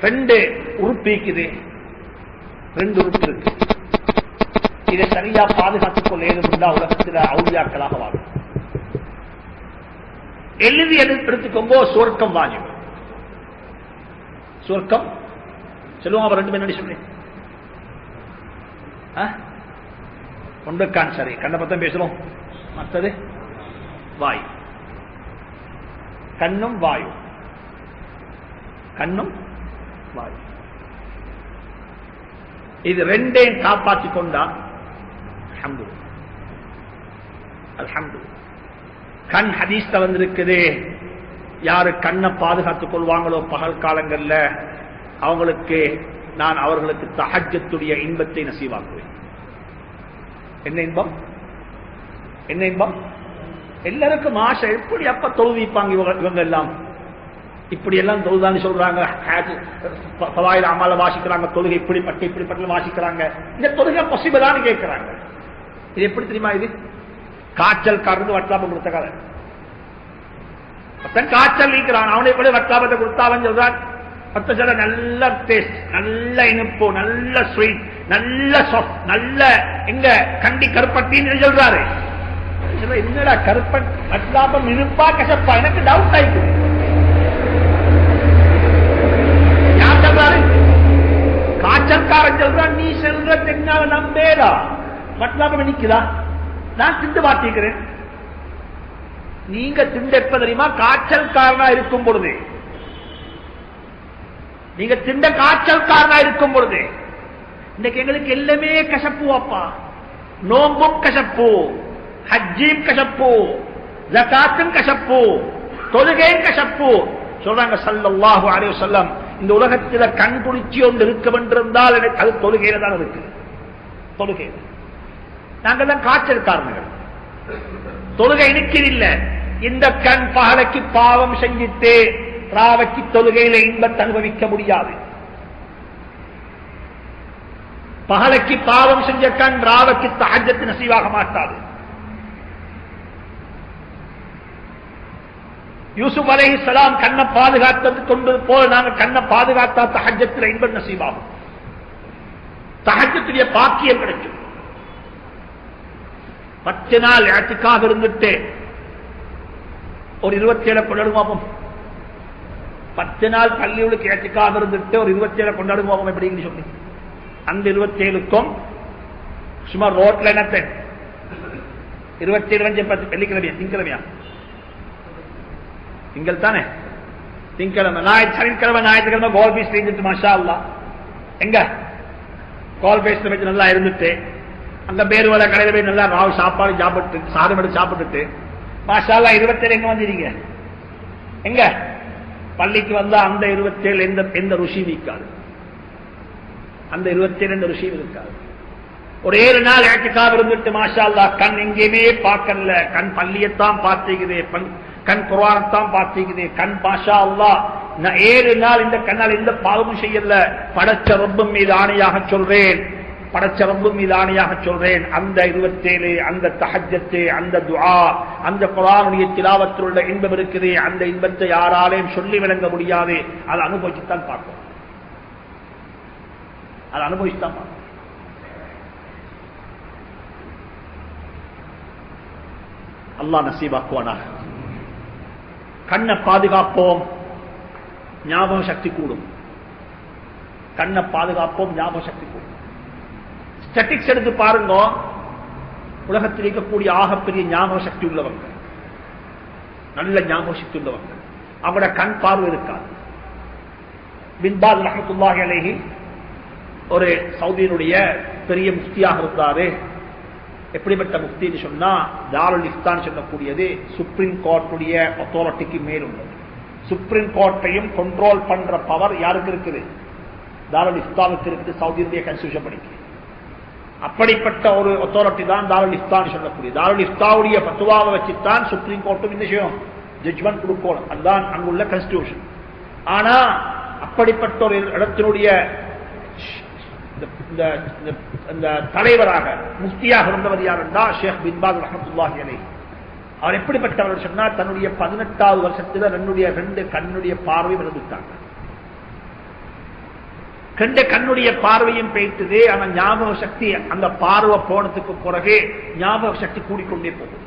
ரெண்டு உறுப்பிக்குது ரெண்டு உறுப்பு இருக்கு இதை சரியா பாதுகாத்துக் கொள்ள ஏதும் உலகத்தில் அவுளியாக்களாக வாழும். எழுதி எடுத்து எடுத்துக்கோங்கோ சுவர்க்கம் வாஜிப் சுவர்க்கம்? சொல்லுவோம் அவர் ரெண்டு பேர் சொன்னேன் ஒன்றுக்கான் சரி. கண்ணை பத்தம் பேசுறோம் மற்றது? வாய். கண்ணும் வாயு கண்ணும் வாயு இது ரெண்டையும் காப்பாற்றிக் கொண்டா அல்ஹம்து அல்ஹம்து கண் ஹதீஸ்ல வந்திருக்குது யாரு கண்ணை பாதுகாத்துக் கொள்வாங்களோ பகல் காலங்கள்ல அவங்களுக்கு நான் அவர்களுக்கு தகஜத்துடைய இன்பத்தை நசீவாக்குவேன். என்ன இன்பம்? என்ன இன்பம்? எல்லாருக்கும் ஆசை எப்படி அப்ப தொழுவிப்பாங்க இவங்க இவங்க எல்லாம்? இப்படி எல்லாம் தொழுதான்னு சொல்றாங்க பவாயில் அம்மால வாசிக்கிறாங்க தொழுகை இப்படிப்பட்ட இப்படிப்பட்ட வாசிக்கிறாங்க. இந்த தொழுகை பாசிபிளான்னு கேட்கிறாங்க இது எப்படி தெரியுமா இது? காய்ச்சல் காரந்து வட்டாபம் கொடுத்த கதை. காய்ச்சல் நீக்கிறான் அவனை எப்படி வட்டாபத்தை கொடுத்தாவன் சொல்றான். பத்த சில நல்ல டேஸ்ட் நல்ல இனிப்பு நல்ல ஸ்வீட் நல்ல soft, நல்ல எங்க கண்டி கருப்பட்டின்னு சொல்றாரு. என்னடா கருப்பன் வட்டாபம் இருப்பா கசப்பா? எனக்கு டவுட் ஆயிடுச்சு யார் சொல்றாரு காய்ச்சல்காரன் சொல்றான் நீ செல்ற தென்னால நம்பேடா வட்டாபம் நிக்குதா நான் திண்டு மாட்டிக்கிறேன். நீங்க திண்டு எப்ப தெரியுமா காய்ச்சல்காரனா இருக்கும் பொழுது. நீங்க திண்ட காய்ச்சல்காரனா இருக்கும் பொழுது. இன்னைக்கு எங்களுக்கு எல்லாமே கசப்பு அப்பா நோம்பும் கசப்பு ஹஜ்ஜியும் கசப்பு ஜகாத்தும் கசப்பு தொழுகையும் கசப்பு. சொல்றாங்க சல்லல்லாஹு அலைஹி சொல்லம் இந்த உலகத்தில் கண் குளிர்ச்சி ஒன்று இருக்க வென்றிருந்தால் எனக்கு அது தொழுகையில தான் இருக்கு. தொழுகையில. நாங்கள் தான் காய்ச்சல்காரர்கள். தொழுகை நிற்கிறதில்லை இந்த கண் பகலைக்கு பாவம் செஞ்சிட்டு ராவைக்கு தொழுகையில இன்பத்தை அனுபவிக்க முடியாது. பகலைக்கு பாவம் செஞ்ச கண் ராவைக்கு தகஜத்து நசீவாக மாட்டாது. யூசுப் அலஹி சலாம் கண்ணை பாதுகாத்தது கொண்டது போல நாங்க கண்ணை பாதுகாத்தா தகஜத்தில் இன்பம் நசீவாகும் தகஜத்துடைய பாக்கியம் கிடைக்கும். பத்து நாள் இடத்துக்காக இருந்துட்டு ஒரு இருபத்தி ஏழை கொண்டாடுவோம். பத்து நாள் பள்ளியுளுக்கு இடத்துக்காக இருந்துட்டு ஒரு இருபத்தி ஏழை கொண்டாடுவோம் எப்படின்னு சொல்லி. அந்த இருபத்தி ஏழுக்கும் சும்மா ரோட்ல என்னத்த இருபத்தி ஏழு வெள்ளிக்கிழமையா திங்கிழமையா திங்கள் தானே? திங்கிழமை ஞாயிற்று சனிக்கிழமை ஞாயிற்றுக்கிழமை கோல் பீஸ் இருந்துட்டு மாஷா அல்லா எங்க கோல் பேஸ்ட் வச்சு நல்லா இருந்துட்டு அங்க பேருவலை கடையில் போய் நல்லா ராவு சாப்பாடு சாப்பிட்டு சாதம் எடுத்து சாப்பிட்டுட்டு மாஷாலா இருபத்தேழு எங்க வந்தீங்க? எங்க? பள்ளிக்கு வந்தா அந்த இருபத்தேழு எந்த எந்த ருசியும் இருக்காது அந்த இருபத்தேழு எந்த ருசியும் இருக்காது. ஒரு ஏழு நாள் ஏற்றுக்காக இருந்துட்டு மாஷால்லா கண் எங்கேயுமே பார்க்கல. கண் பள்ளியத்தான் பார்த்துக்குது கண் குரானத்தான் பார்த்துக்குது. கண் பாஷா அல்லா ஏழு நாள் இந்த கண்ணால் எந்த பாவமும் செய்யல. படைச்ச ரொம்பம் மீது ஆணையாக சொல்றேன். படைச்ச ரப்பும் மீது ஆணையாக சொல்றேன். அந்த இருபத்தேழு அந்த தகஜத்து அந்த துவா அந்த குரானுடைய திலாவத்தில் உள்ள இன்பம் இருக்குது. அந்த இன்பத்தை யாராலையும் சொல்லி விளங்க முடியாது. அதை அனுபவிச்சுத்தான் பார்க்கும் அதை அனுபவிச்சுத்தான் பார்க்கும் அல்லா நசீபாக்குவானாக. கண்ணை பாதுகாப்போம். ஞாபக சக்தி கூடும். கண்ணை பாதுகாப்போம் ஞாபக சக்தி கூடும். ஸ்டட்டிக்ஸ் எடுத்து பாருங்க. உலகத்தில் இருக்கக்கூடிய ஆகப்பெரிய ஞாபக சக்தி உள்ளவங்க. நல்ல ஞாபக சக்தி உள்ளவங்க. அவங்களோட கண் பார்வை இருக்காது. பின்பால் ரஹத்துல்லாஹி ஒரு சவுதியினுடைய பெரிய முக்தியாக இருந்தாரு எப்படிப்பட்ட முக்தின்னு சொன்னா தாருல் இஃப்தான் சொல்லக்கூடியது சுப்ரீம் கோர்ட்டுடைய அத்தாரிட்டிக்கு மேல் உள்ளது. சுப்ரீம் கோர்ட்டையும் கண்ட்ரோல் பண்ற பவர் யாருக்கு இருக்குது? தாருல் இஃப்தானுக்கு இருக்குது சவுதியுடைய கன்ஸ்டியூஷன் படிக்கு. அப்படிப்பட்ட ஒரு அத்தாரிட்டி தான் தாருல் இஃப்தான் சொல்லக்கூடிய தாருல் இஃப்தாவுடைய பத்துவாவை வச்சுத்தான் சுப்ரீம் கோர்ட்டும் இந்த விஷயம் ஜட்ஜ்மெண்ட் கொடுக்கணும். அதுதான் அங்குள்ள கன்ஸ்டியூஷன் ஆனா அப்படிப்பட்ட ஒரு இடத்தினுடைய இந்த தலைவராக முஃப்தியாக இருந்தவர் யார் என்றால் ஷேக் பின்பாத் ரஹமத்துல்லாஹி அலை அவர் எப்படிப்பட்டவர் சொன்னால் தன்னுடைய பதினெட்டாவது வருஷத்துல தன்னுடைய ரெண்டு கண்ணுடைய பார்வை விழுந்துட்டாங்க. கண்ட கண்ணுடைய பார்வையும் பேய்த்தது ஆனா ஞாபக சக்தி அந்த பார்வை போனதுக்கு பிறகு ஞாபக சக்தி கூடிக்கொண்டே போகும்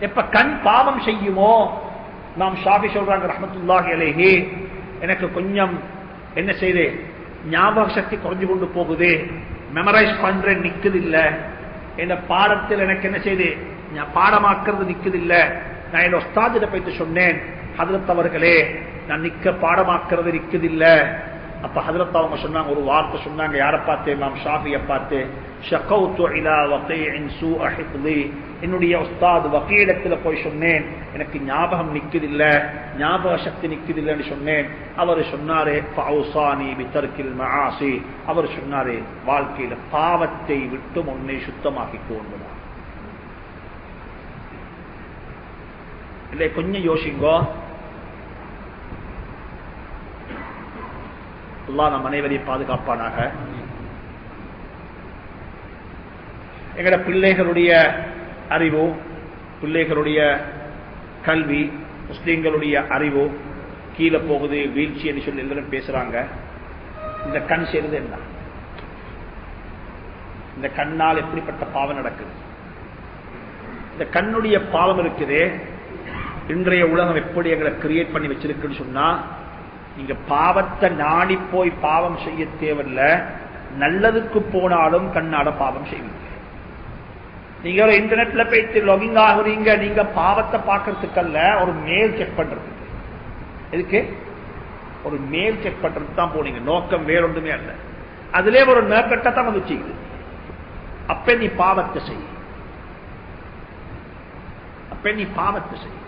எப்ப கண் பாவம் செய்யுமோ நாம் ஷாபி சொல்றாங்க ரஹமத்துல்லாஹி அலைஹி எனக்கு கொஞ்சம் என்ன செய்தேன் ஞாபக சக்தி குறைஞ்சு கொண்டு போகுது. மெமரைஸ் பண்றேன் நிக்குது இல்ல இந்த பாடத்தில் எனக்கு என்ன செய்து? நான் பாடமாக்குறது நிக்குது இல்ல நான் என் ஒஸ்தாதிட போயிட்டு சொன்னேன் அதில் தவறுகளே நான் நிக்க பாடமாக்குறது நிக்குது இல்லை அப்ப ஹதரத் அவங்க சொன்னாங்க ஒரு வார்த்தை சொன்னாங்க யாரை பார்த்து? மாம் ஷாஃபியை பார்த்து. ஷகௌத்து இலா வகீஇன் சூ ஹிஃப்லி. என்னுடைய உஸ்தாத் வக்கீடத்துல போய் சொன்னேன். எனக்கு ஞாபகம் நிற்குதில்ல ஞாபக சக்தி நிற்குதில்லைன்னு சொன்னேன். அவர் சொன்னாரு பவுசானி பிதர்கில் மஆசி. அவர் சொன்னாரு வாழ்க்கையில பாவத்தை விட்டு உன்னை சுத்தமாக்கி கொண்டுதான் இல்லை கொஞ்சம் யோசிங்கோ. எல்லாம் நம் அனைவரையும் பாதுகாப்பானாக. எங்கட பிள்ளைகளுடைய அறிவு பிள்ளைகளுடைய கல்வி முஸ்லீம்களுடைய அறிவு கீழே போகுது வீழ்ச்சி என்று சொல்லி எல்லாரும் பேசுறாங்க. இந்த கண் செய்வது என்ன? இந்த கண்ணால் எப்படிப்பட்ட பாவம் நடக்குது? இந்த கண்ணுடைய பாவம் இருக்குது இன்றைய உலகம் எப்படி எங்களை கிரியேட் பண்ணி வச்சிருக்குன்னு சொன்னா நீங்க பாவத்தை நாடி போய் பாவம் செய்ய தேவையில்ல. நல்லதுக்கு போனாலும் கண்ணாட பாவம் செய்வீங்க நீங்க ஒரு இன்டர்நெட்ல போயிட்டு லாகிங் ஆகுறீங்க நீங்க பாவத்தை பாக்குறதுக்கல்ல ஒரு மேல் செக் பண்றதுக்கு. எதுக்கு? ஒரு மேல் செக் பண்றது தான் போனீங்க. நோக்கம் வேறொன்றுமே அல்ல. அதுல ஒரு நோக்கத்தை தான் வந்து அப்ப நீ பாவத்தை செய். அப்ப நீ பாவத்தை செய்.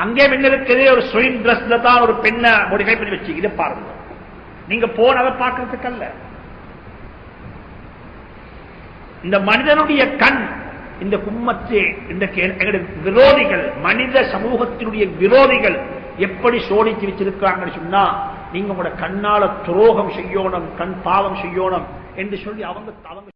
அங்கே முன்ன இருக்குது ஒரு ஸ்விம் ட்ரெஸ்ல தான் ஒரு பெண்ணை மோடிஃபை பண்ணி வச்சு. இதை பாருங்க. நீங்க போனதை பார்க்கறதுக்கு அல்ல இந்த மனிதனுடைய கண் இந்த கும்மத்து இந்த எங்களுடைய விரோதிகள் மனித சமூகத்தினுடைய விரோதிகள் எப்படி சோடிச்சு வச்சிருக்காங்கன்னு சொன்னா நீங்க உங்களோட கண்ணால துரோகம் செய்யணும் கண் பாவம் செய்யணும் என்று சொல்லி அவங்க அவங்க